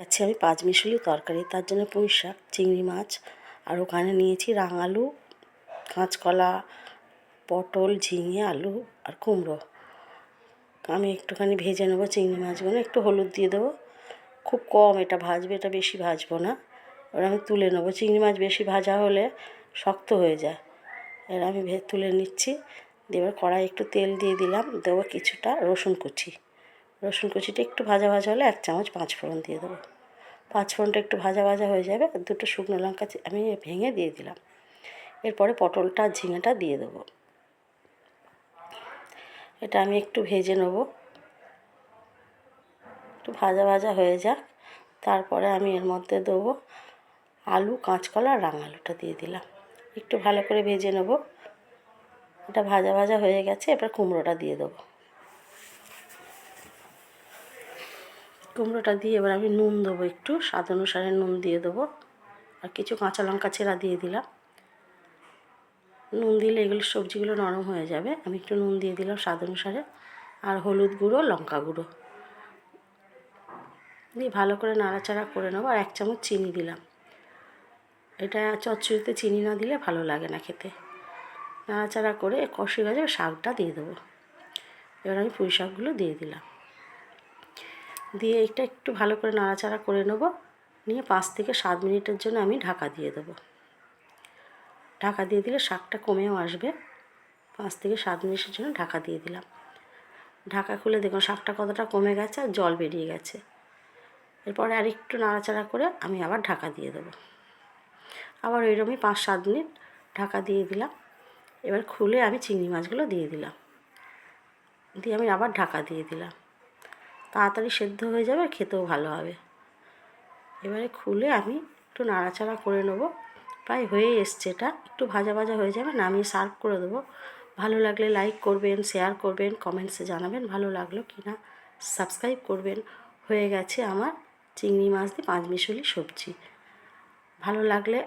কাছে আমি পাঁচ মিশালি তরকারি, তার জন্য পুঁই শাক, চিংড়ি মাছ, আর ওখানে নিয়েছি রাঙালু কাঁচকলা, পটল, ঝিঙে, আলু আর কুমড়ো। আমি একটুখানি ভেজে নেব চিংড়ি মাছগুলো, একটু হলুদ দিয়ে দেবো। খুব কম এটা ভাজবে, এটা বেশি ভাজবো না। এবার আমি তুলে নেব। চিংড়ি মাছ বেশি ভাজা হলে শক্ত হয়ে যায়। এবার আমি তুলে নিচ্ছি। দিয়ে এবার কড়াই একটু তেল দিয়ে দিলাম, দেবো কিছুটা রসুন কুচি। রসুন কুচিটা একটু ভাজা ভাজা হলে এক চামচ পাঁচ ফোড়ন দিয়ে দেবো। পাঁচ ফোড়নটা একটু ভাজা ভাজা হয়ে যাবে দুটো শুকনো লঙ্কা আমি ভেঙে দিয়ে দিলাম। এরপরে পটলটা ঝিঙেটা দিয়ে দেবো। এটা আমি একটু ভেজে নেব। একটু ভাজা ভাজা হয়ে যাক। তারপরে আমি এর মধ্যে দেবো আলু, কাঁচকলা আর রাঙালুটা দিয়ে দিলাম। একটু ভালো করে ভেজে নেব। এটা ভাজা ভাজা হয়ে গেছে, এবার কুমড়োটা দিয়ে দেবো। কুমড়োটা দিয়ে এবার আমি নুন দেবো একটু, স্বাদ অনুসারে নুন দিয়ে দেবো। আর কিছু কাঁচা লঙ্কা ছেঁড়া দিয়ে দিলাম। নুন দিলে এগুলো সবজিগুলো নরম হয়ে যাবে। আমি একটু নুন দিয়ে দিলাম স্বাদ অনুসারে। আর হলুদ গুঁড়ো, লঙ্কা গুঁড়ো। দিয়ে ভালো করে নাড়াচাড়া করে নেব। আর এক চামচ চিনি দিলাম। এটা চচ্চড়িতে চিনি না দিলে ভালো লাগে না খেতে। নাড়াচাড়া করে কষে গেছে শাকটা দিয়ে দেবো। এবার আমি পুঁই শাকগুলো দিয়ে দিলাম। দিয়ে এটা একটু ভালো করে নাড়াচাড়া করে নেব। নিয়ে পাঁচ থেকে সাত মিনিটের জন্য আমি ঢাকা দিয়ে দেবো। ঢাকা দিয়ে দিলে শাকটা কমেও আসবে। পাঁচ থেকে সাত মিনিটের জন্য ঢাকা দিয়ে দিলাম। ঢাকা খুলে দেখুন শাকটা কতটা কমে গেছে আর জল বেরিয়ে গেছে। এরপরে আর একটু নাড়াচাড়া করে আমি আবার ঢাকা দিয়ে দেবো। আবার ওইরকমই পাঁচ সাত মিনিট ঢাকা দিয়ে দিলাম। এবার খুলে আমি চিংড়ি মাছগুলো দিয়ে দিলাম। দিয়ে আমি আবার ঢাকা দিয়ে দিলাম। তাড়াতাড়ি সেদ্ধ হয়ে যাবে আর খেতেও ভালো হবে। এবারে খুলে আমি একটু নাড়াচাড়া করে নেব। প্রায় হয়ে এসছে এটা। একটু ভাজা ভাজা হয়ে যাবে, নামিয়ে সার্ভ করে দেবো। ভালো লাগলে লাইক করবেন, শেয়ার করবেন, কমেন্টসে জানাবেন ভালো লাগল কি না। সাবস্ক্রাইব করবেন। হয়ে গেছে আমার চিংড়ি মাছ দিয়ে পাঁচ মিশালি সবজি। ভালো লাগলে